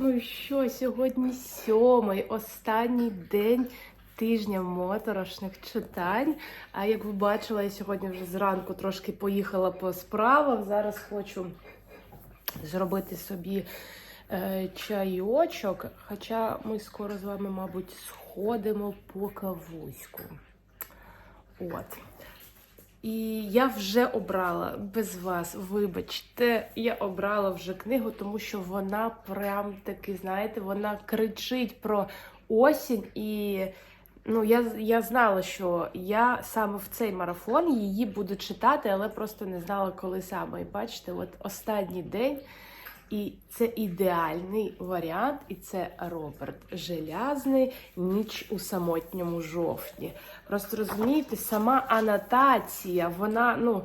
Ну що, сьогодні сьомий, останній день тижня моторошних читань. А як ви бачили, я сьогодні вже зранку трошки поїхала по справах. Зараз хочу зробити собі е, чайочок. Хоча ми скоро з вами, мабуть, сходимо по кавуську. От. І я вже обрала без вас, вибачте, я обрала вже книгу, тому що вона прям таки, знаєте, вона кричить про осінь. І ну, я, я знала, що я саме в цей марафон її буду читати, але просто не знала, коли саме. І бачите, от останній день. І це ідеальний варіант, і це Роберт Желязний Ніч у самотньому жовтні. Просто розумієте, сама анотація, вона, ну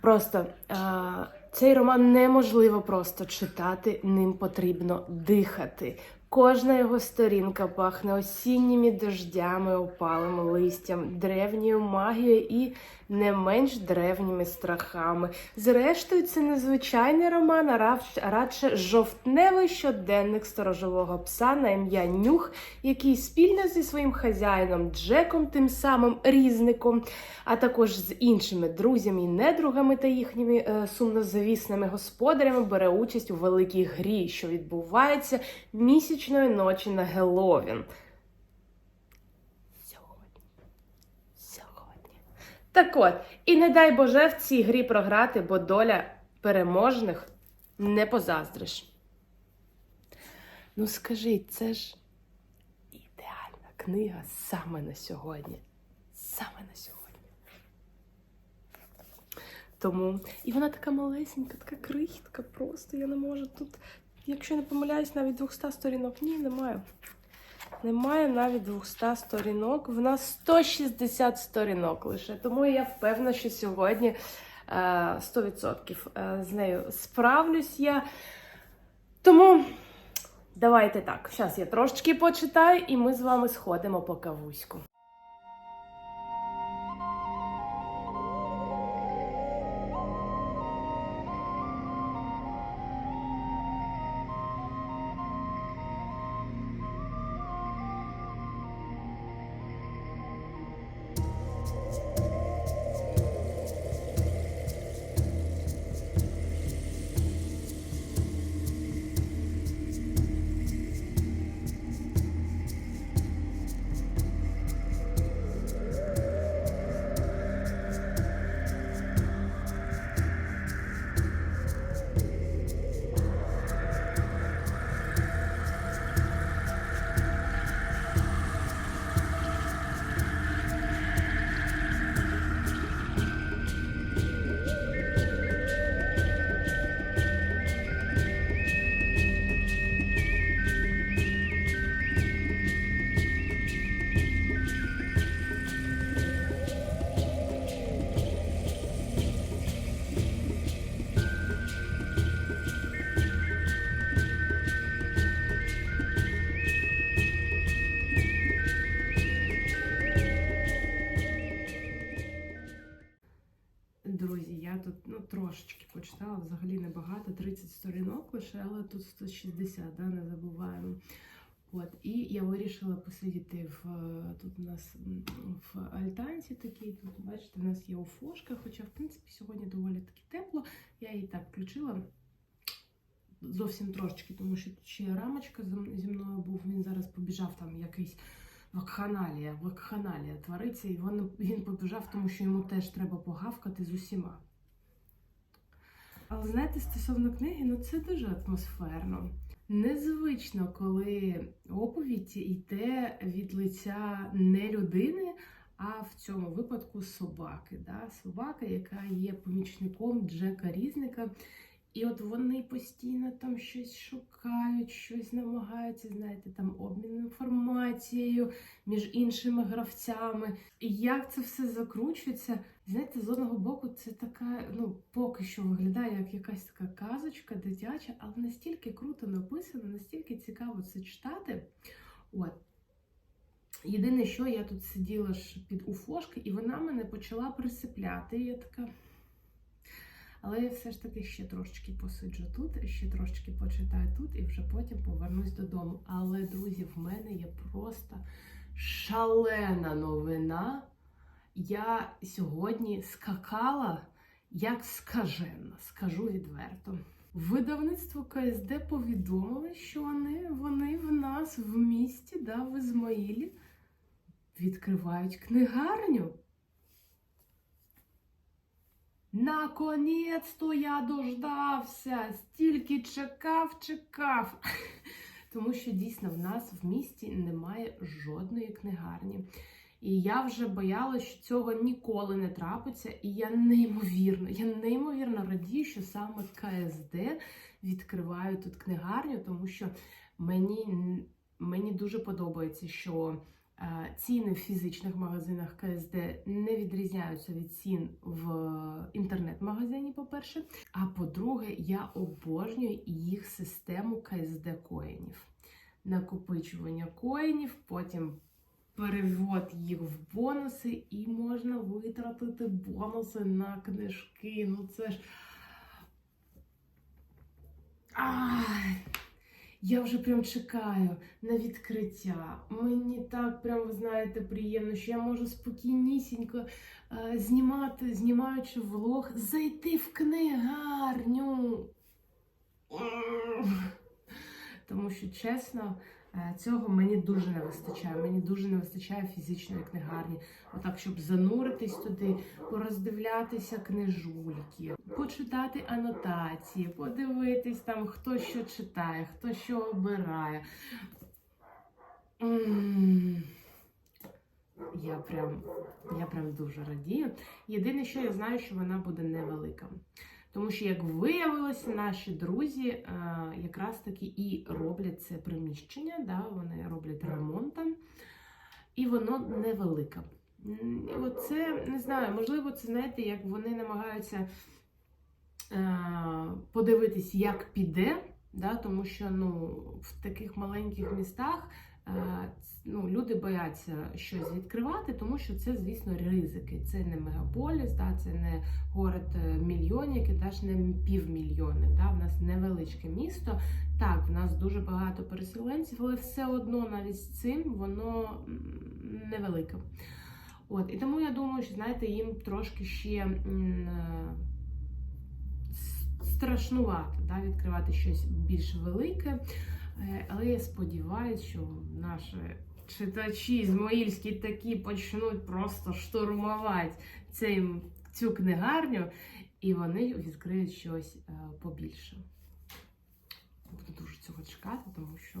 просто а, цей роман неможливо просто читати, ним потрібно дихати. Кожна його сторінка пахне осінніми дождями, опалим листям, древньою магією і не менш древніми страхами. Зрештою, це незвичайний роман, а радше жовтневий щоденник сторожового пса на ім'я Нюх, який спільно зі своїм хазяїном Джеком, тим самим різником, а також з іншими друзями і недругами та їхніми е, сумнозвісними господарями бере участь у великій грі, що відбувається місячної ночі на Геловін. Сьогодні. Сьогодні. Так от, і не дай Боже в цій грі програти, бо доля переможних не позаздриш. Ну скажіть, це ж ідеальна книга саме на сьогодні. Саме на сьогодні. Тому і вона така малесенька, така крихітка, просто я не можу тут, якщо не помиляюсь, навіть 200 сторінок. Ні, немає. Немає навіть 200 сторінок. В нас 160 сторінок лише. Тому я впевнена, що сьогодні е, 100% е, з нею справлюсь я. Тому давайте так. Зараз я трошечки почитаю, і ми з вами сходимо по кавуську. От, і я вирішила посидіти в тут у нас в альтанці такій. Тут бачите, у нас є офошка, хоча в принципі сьогодні доволі таки тепло. Я її так включила зовсім трошечки, тому що тут ще рамочка зі мною був. Він зараз побіжав там якийсь вакханалія, вакханалія твориться, і він, він побіжав, тому що йому теж треба погавкати з усіма. Але знаєте, стосовно книги, ну це дуже атмосферно. Незвично, коли оповідь йде від лиця не людини, а в цьому випадку собаки. Да? Собака, яка є помічником Джека Різника. І от вони постійно там щось шукають, щось намагаються, знаєте, там обмін інформацією між іншими гравцями. І як це все закручується, знаєте, з одного боку, це така, ну, поки що виглядає як якась така казочка дитяча, але настільки круто написано, настільки цікаво це читати. От. Єдине, що я тут сиділа ж під уфошки, і вона мене почала присипляти. І я така. Але я все ж таки ще трошечки посиджу тут, ще трошечки почитаю тут і вже потім повернусь додому. Але, друзі, в мене є просто шалена новина. Я сьогодні скакала як скажена, скажу відверто. Видавництво КСД повідомили, що вони, вони в нас в місті, да, в Ізмаїлі, відкривають книгарню. Наконець-то я дождався, стільки чекав, чекав. Тому що дійсно в нас в місті немає жодної книгарні. І я вже боялася, що цього ніколи не трапиться. І я неймовірно, я неймовірно радію, що саме КСД відкриває тут книгарню, тому що мені, мені дуже подобається, що ціни в фізичних магазинах КСД не відрізняються від цін в інтернет-магазині, по-перше. А по-друге, я обожнюю їх систему КСД коїнів. Накопичування коїнів, потім перевод їх в бонуси, і можна витратити бонуси на книжки. Ну це ж. Ай! Я вже прям чекаю на відкриття. Мені так прям, ви знаєте, приємно, що я можу спокійнісінько е, знімати, знімаючи влог, зайти в книгарню. Тому що, чесно, цього мені дуже не вистачає. Мені дуже не вистачає фізичної книгарні. Отак, щоб зануритись туди, пороздивлятися книжульки, почитати анотації, подивитись там, хто що читає, хто що обирає. Я прям, я прям дуже радію. Єдине, що я знаю, що вона буде невелика. Тому що, як виявилося, наші друзі е, якраз таки і роблять це приміщення, да, вони роблять ремонт і воно невелике. І Оце, не знаю, можливо, це знаєте, як вони намагаються е, подивитись, як піде, да, тому що ну, в таких маленьких містах ну, люди бояться щось відкривати, тому що це, звісно, ризики. Це не мегаполіс, да, це не город е, мільйонники, навіть не півмільйони. Да, в нас невеличке місто. Так, в нас дуже багато переселенців, але все одно навіть з цим воно невелике. От, і тому я думаю, що знаєте, їм трошки ще е, да, відкривати щось більш велике. Е, Але я сподіваюся, що наші читачі ізмаїльські такі почнуть просто штурмувати цей, цю книгарню, і вони відкриють щось е, побільше. Буду дуже цього чекати, тому що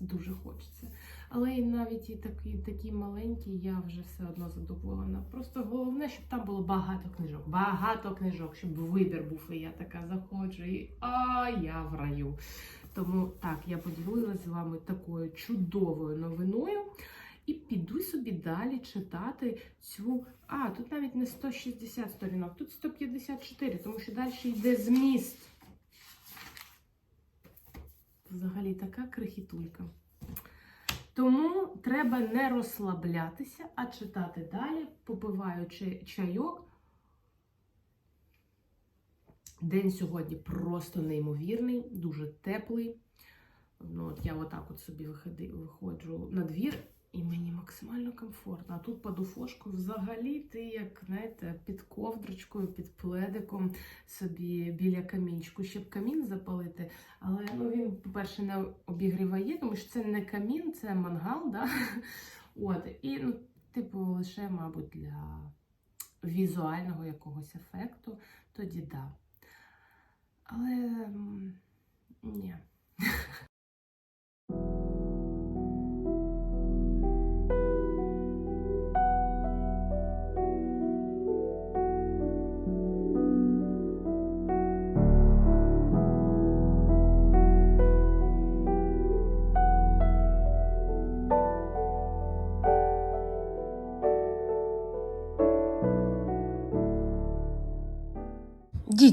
дуже хочеться. Але і навіть і такі, такі маленькі, я вже все одно задоволена. Просто головне, щоб там було багато книжок. Багато книжок, щоб вибір був. І я така заходжу, і а я в раю. Тому так, я поділилася з вами такою чудовою новиною. І піду собі далі читати цю. А, тут навіть не 160 сторінок, тут 154, тому що далі йде зміст. Взагалі така крихітулька. Тому треба не розслаблятися, а читати далі, попиваючи чайок. День сьогодні просто неймовірний, дуже теплий. Ну, от я отак от собі виходжу на двір, і мені максимально комфортно. А тут під уфошкою взагалі ти, як знаєте, під ковдрочкою, під пледиком собі біля камінчику, щоб камін запалити. Але ну, він, по-перше, не обігріває, тому що це не камін, це мангал. Да? От, і, ну, типу, лише, мабуть, для візуального якогось ефекту, тоді да. Але ні.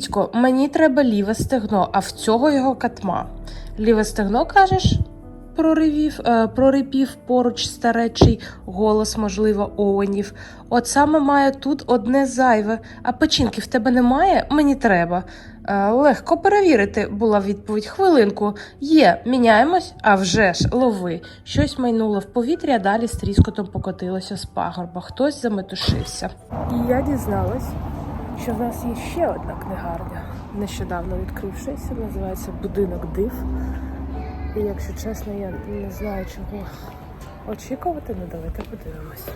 Дідько, мені треба ліве стегно, а в цього його катма. Ліве стегно кажеш? проривів, е, прорипів поруч старечий голос, можливо, Оуенів. От саме маю тут одне зайве, а печінки в тебе немає? Мені треба. Е, легко перевірити, була відповідь. Хвилинку. Є, міняємось, а вже ж, лови. Щось майнуло в повітря, а далі з тріскотом покотилося з пагорба. Хтось заметушився. І я дізналась, що в нас є ще одна книгарня, нещодавно відкрившися, називається Будинок див. І якщо чесно, я не знаю, чого очікувати, ну давайте подивимось.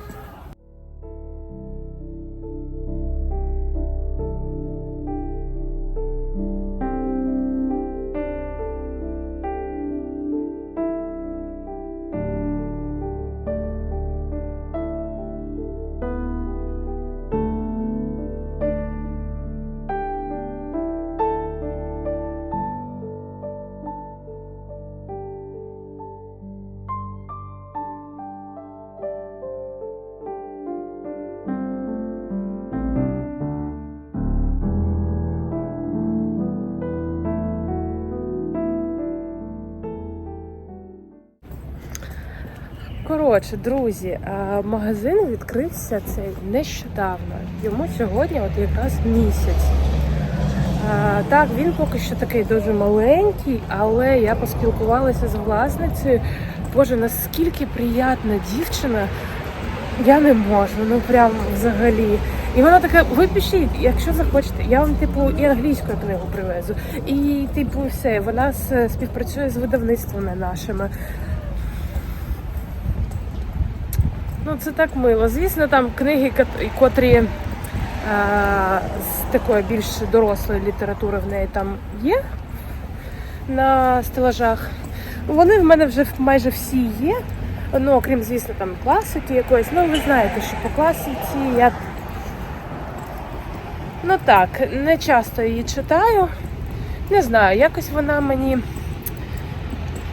Коротше, друзі, е, магазин відкрився цей нещодавно. Йому сьогодні от якраз місяць. Е, Так, він поки що такий дуже маленький, але я поспілкувалася з власницею. Боже, наскільки приятна дівчина. Я не можу, ну прям взагалі. І вона така, ви пишіть, якщо захочете, я вам типу і англійську книгу привезу. І типу все, вона співпрацює з видавництвами нашими. Ну, це так мило. Звісно, там книги, кот- котрі е, з такої більш дорослої літератури в неї там є на стелажах. Вони в мене вже майже всі є. Ну, окрім, звісно, там класики якоїсь. Ну, ви знаєте, що по класиці я. Ну так, не часто її читаю. Не знаю, якось вона мені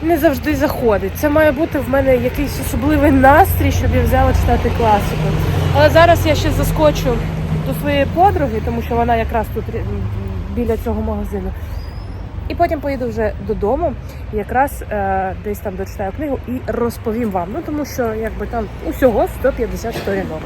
не завжди заходить. Це має бути в мене якийсь особливий настрій, щоб я взяла читати класику. Але зараз я ще заскочу до своєї подруги, тому що вона якраз тут біля цього магазину. І потім поїду вже додому, якраз е, десь там дочитаю книгу і розповім вам. Ну тому що якби там усього 150 сторінок.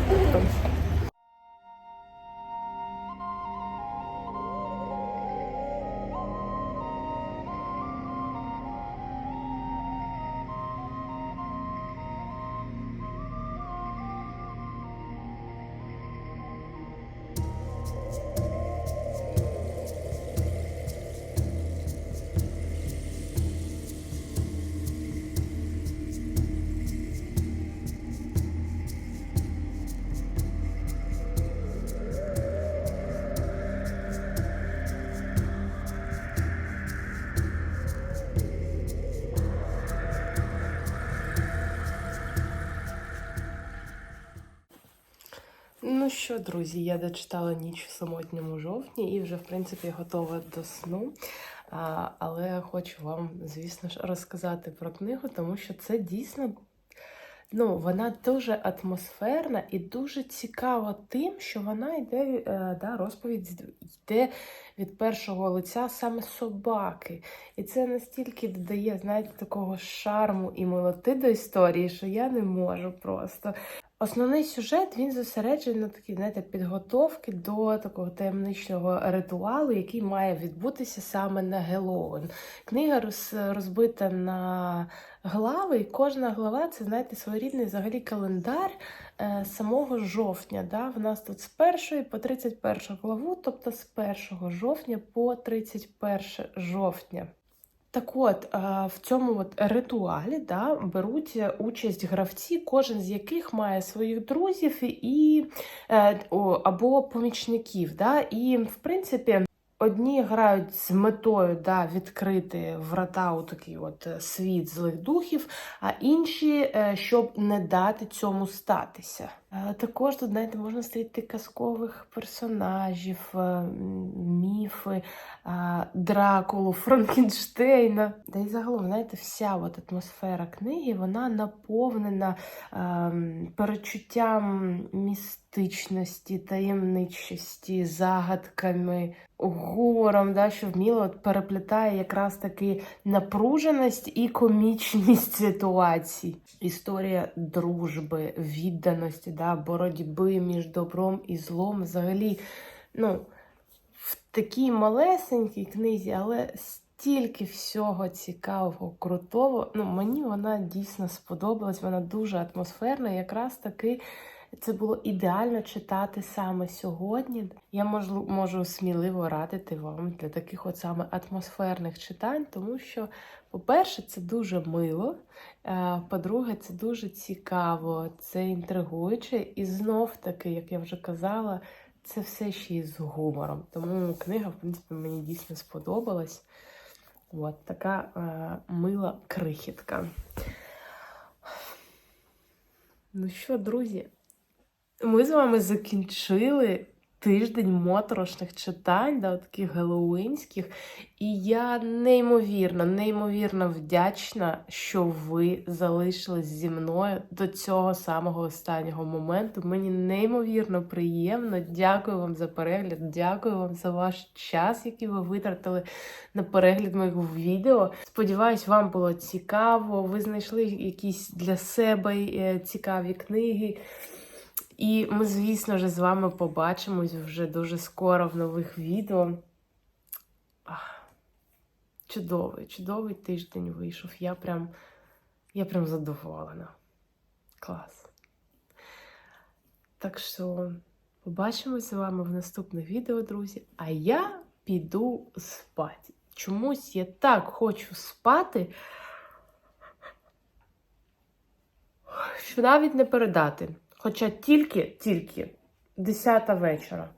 Що, друзі, я дочитала ніч в самотньому жовтні і вже, в принципі, готова до сну. А, але хочу вам, звісно ж, розказати про книгу, тому що це дійсно. Ну, вона дуже атмосферна і дуже цікава тим, що вона йде, е, да, розповідь йде від першого лиця саме собаки. І це настільки додає, знаєте, такого шарму і милоти до історії, що я не можу просто. Основний сюжет він зосереджений на такій, знаєте, підготовки до такого таємничного ритуалу, який має відбутися саме на Геловін. Книга роз, розбита на глави, і кожна глава це, знаєте, своєрідний взагалі календар е, самого жовтня. Да? В нас тут з 1 по 31 главу, тобто з 1 жовтня по 31 жовтня. Так от, в цьому от ритуалі да, беруть участь гравці, кожен з яких має своїх друзів і, е, або помічників. Да, і, в принципі, одні грають з метою да, відкрити врата у такий от е, світ злих духів, а інші, е, щоб не дати цьому статися. Е, Е, Також тут, знаєте, можна зустріти казкових персонажів, е, міфи, Дракулу, Франкенштейна. Та й загалом, знаєте, вся от атмосфера книги вона наповнена перечуттям містичності, таємничості, загадками, гумором, да, що вміло от переплітає якраз таки напруженість і комічність ситуацій. Історія дружби, відданості, да, боротьби між добром і злом. Взагалі, ну, в такій малесенькій книзі, але стільки всього цікавого, крутого. Ну, мені вона дійсно сподобалась, вона дуже атмосферна. Якраз таки це було ідеально читати саме сьогодні. Я можу, можу сміливо радити вам для таких от саме атмосферних читань, тому що, по-перше, це дуже мило. е, По-друге, це дуже цікаво, це інтригуюче, і знов таки, як я вже казала, це все ще й з гумором. Тому книга, в принципі, мені дійсно сподобалась. От така е, мила крихітка. Ну що, друзі, ми з вами закінчили тиждень моторошних читань, да, таких геловінських. І я неймовірно, неймовірно вдячна, що ви залишились зі мною до цього самого останнього моменту. Мені неймовірно приємно. Дякую вам за перегляд, дякую вам за ваш час, який ви витратили на перегляд моїх відео. Сподіваюсь, вам було цікаво. Ви знайшли якісь для себе е, цікаві книги. І ми, звісно ж, з вами побачимось вже дуже скоро в нових відео. Чудовий, чудовий тиждень вийшов. Я прям, я прям задоволена. Клас. Так що побачимось з вами в наступних відео, друзі. А я піду спати. Чомусь я так хочу спати, що навіть не передати. Хоча тільки, тільки 10 вечора.